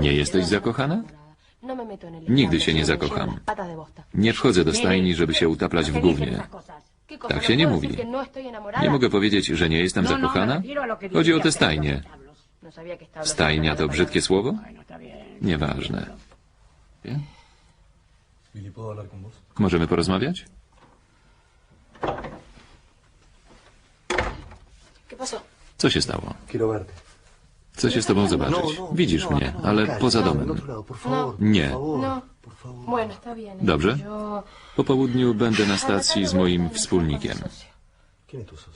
Nie jesteś zakochana? Nigdy się nie zakocham. Nie wchodzę do stajni, żeby się utaplać w gównie. Tak się nie mówi. Nie mogę powiedzieć, że nie jestem zakochana? Chodzi o tę stajnię. Stajnia to brzydkie słowo? Nieważne. Możemy porozmawiać? Co się stało? Chcę się z tobą zobaczyć. Widzisz mnie, ale poza domem. Nie. No. Dobrze. Po południu będę na stacji z moim wspólnikiem.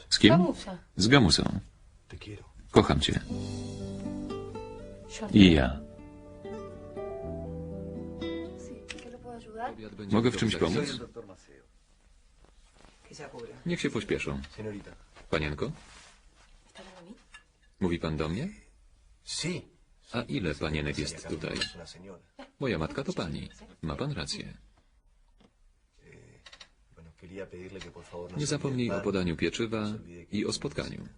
Z kim? Z Gamusą. Kocham cię. I ja. Mogę w czymś pomóc? Niech się pośpieszą. Panienko? Mówi pan do mnie? A ile panienek jest tutaj? Moja matka to pani. Ma pan rację. Nie zapomnij o podaniu pieczywa i o spotkaniu.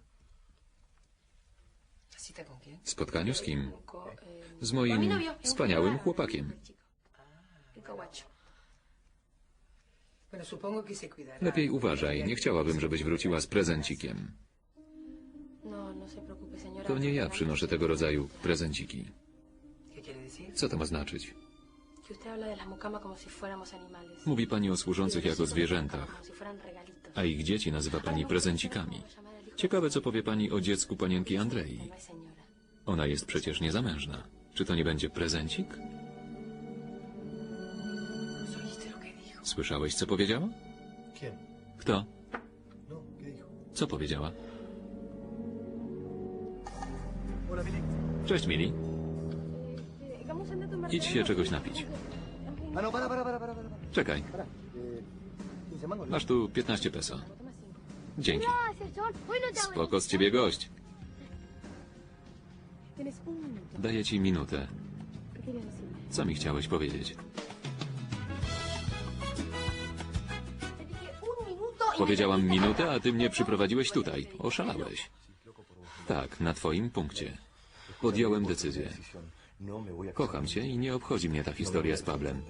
Spotkaniu z kim? Z moim wspaniałym chłopakiem. Lepiej uważaj, nie chciałabym, żebyś wróciła z prezencikiem. To nie ja przynoszę tego rodzaju prezenciki. Co to ma znaczyć? Mówi pani o służących jako zwierzętach, a ich dzieci nazywa pani prezencikami. Ciekawe, co powie pani o dziecku panienki Andrei. Ona jest przecież niezamężna. Czy to nie będzie prezencik? Słyszałeś, co powiedziała? Kto? No. Co powiedziała? Cześć, Mili. Idź się czegoś napić. No. Czekaj, para. 15 mangos, ¿no? masz tu 15 peso. Dzięki. Spoko z ciebie gość. Daję ci minutę. Co mi chciałeś powiedzieć? Powiedziałam minutę, a ty mnie przyprowadziłeś tutaj. Oszalałeś. Tak, na twoim punkcie. Podjąłem decyzję. Kocham cię i nie obchodzi mnie ta historia z Pablem.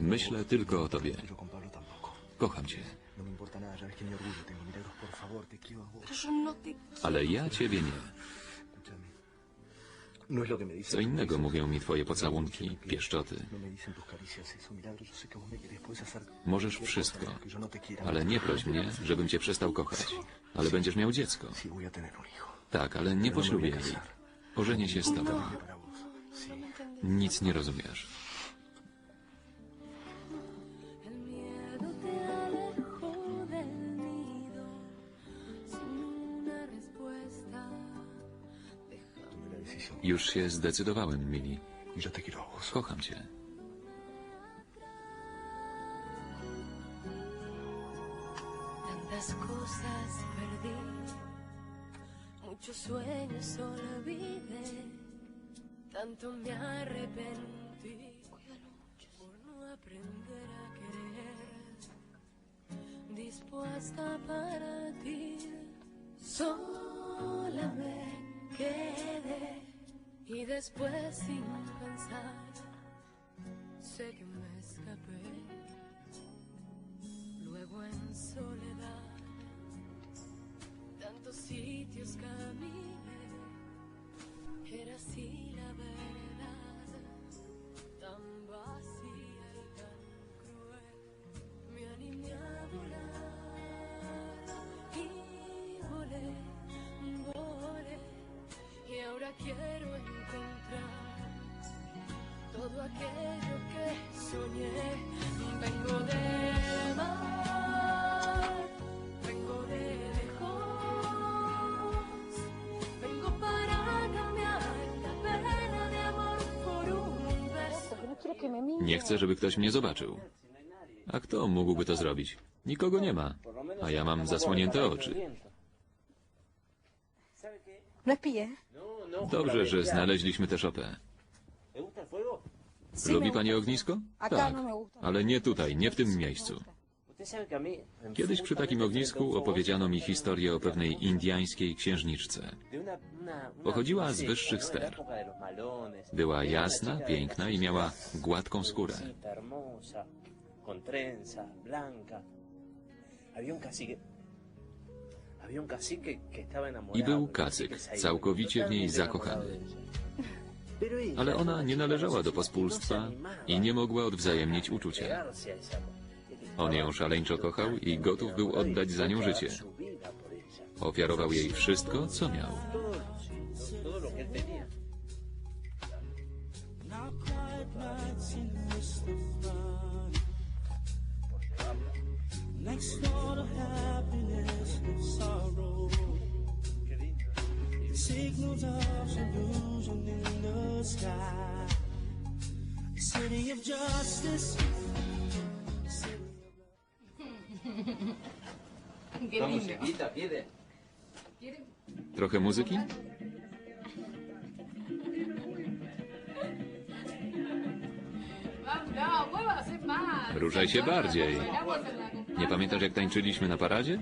Myślę tylko o tobie. Kocham cię. Ale ja ciebie nie. Co innego mówią mi twoje pocałunki, pieszczoty. No hacer Możesz wszystko, no ale nie proś mnie, żebym cię przestał kochać. Ale będziesz miał dziecko. Tak, ale nie poślubię jej. Ożenię się z tobą. Nic nie rozumiesz. Już się zdecydowałem, Mili. Kocham cię. Tantas cosas perdí, muchos sueños olvidé, tanto me arrepentí por no aprender a querer. Dispuesta a partir, sola me quedé y después sin pensar, sé que me escapé. Luego en soledad, tantos sitios caminé, aquello que soñé. Vengo del mar, vengo de lejos, vengo para cambiar la pena de amor por un beso. Nie chcę, żeby ktoś mnie zobaczył. A kto mógłby to zrobić? Nikogo nie ma. A ja mam zasłonięte oczy. No. Dobrze, że znaleźliśmy tę szopę. Lubi pani ognisko? Tak, ale nie tutaj, nie w tym miejscu. Kiedyś przy takim ognisku opowiedziano mi historię o pewnej indyjskiej księżniczce. Pochodziła z wyższych ster. Była jasna, piękna i miała gładką skórę. I był kacyk, całkowicie w niej zakochany. Ale ona nie należała do pospólstwa i nie mogła odwzajemnić uczucia. On ją szaleńczo kochał i gotów był oddać za nią życie. Ofiarował jej wszystko, co miał. Next door to Signals of illusion in the sky. City of justice. Trochę muzyki? No. Ruszaj się bardziej. Nie pamiętasz, jak tańczyliśmy na paradzie?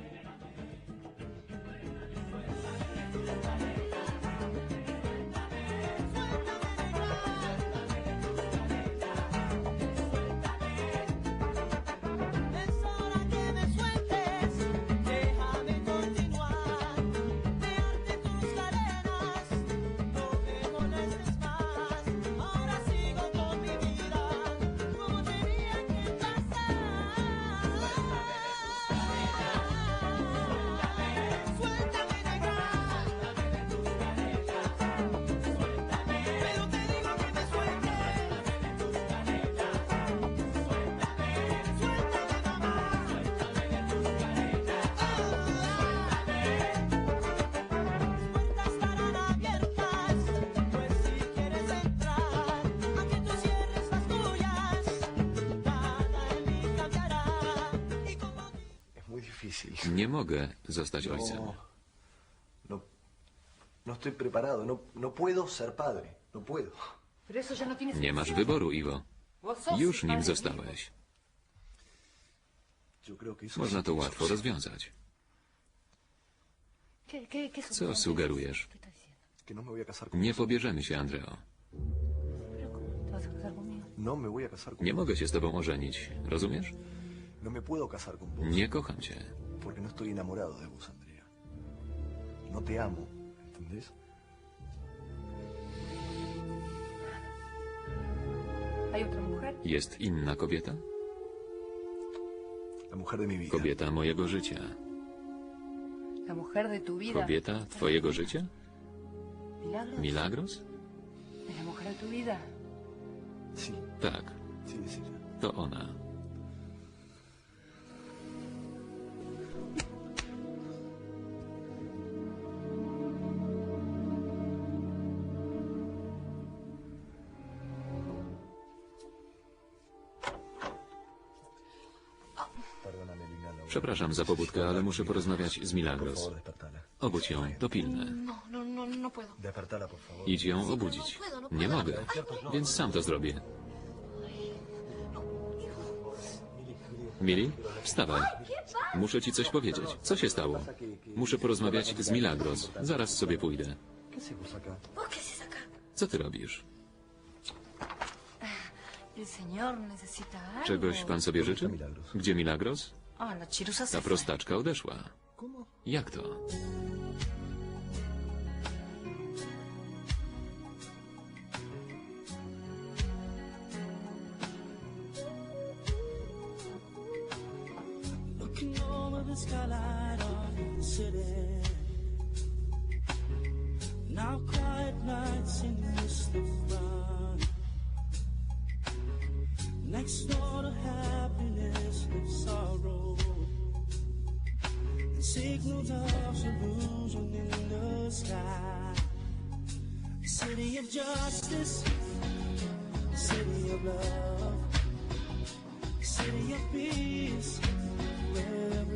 Nie mogę zostać ojcem. No, no, no estoy preparado. No, no puedo ser padre. No puedo. No Nie masz wyboru, Iwo. Już nim zostałeś. Yo creo que eso Można to łatwo rozwiązać. ¿Qué, qué, qué Co sugerujesz? No me voy a casar con Nie pobierzemy się, Andreo. No me voy a casar con Nie mogę się z tobą ożenić. Rozumiesz? No me puedo casar con vos. Nie kocham cię. Porque no estoy enamorado de vos, Andrea. No te amo. ¿Entendés? ¿Hay otra mujer? Jest inna kobieta? La mujer de mi vida. Kobieta mojego życia. ¿La mujer de tu vida? Kobieta twojego życia? ¿Milagros? Milagros? ¿Es la mujer de tu vida? Sí, Tak, sí, es ella. to ona. Przepraszam za pobudkę, ale muszę porozmawiać z Milagros. Obudź ją, to pilne. No, no, no, no puedo. Idź ją obudzić. Nie mogę, więc sam to zrobię. Mili, wstawaj. Muszę ci coś powiedzieć. Co się stało? Muszę porozmawiać z Milagros. Zaraz sobie pójdę. Co ty robisz? Czegoś pan sobie życzy? Gdzie Milagros? Chirusa Ta prostaczka odeszła. Jak to? Looking over the skyline of the city. Now quiet nights in the midst of fun. Next door to happiness sorrow. Signals of illusion in the sky. City of justice, city of love, city of peace, wherever.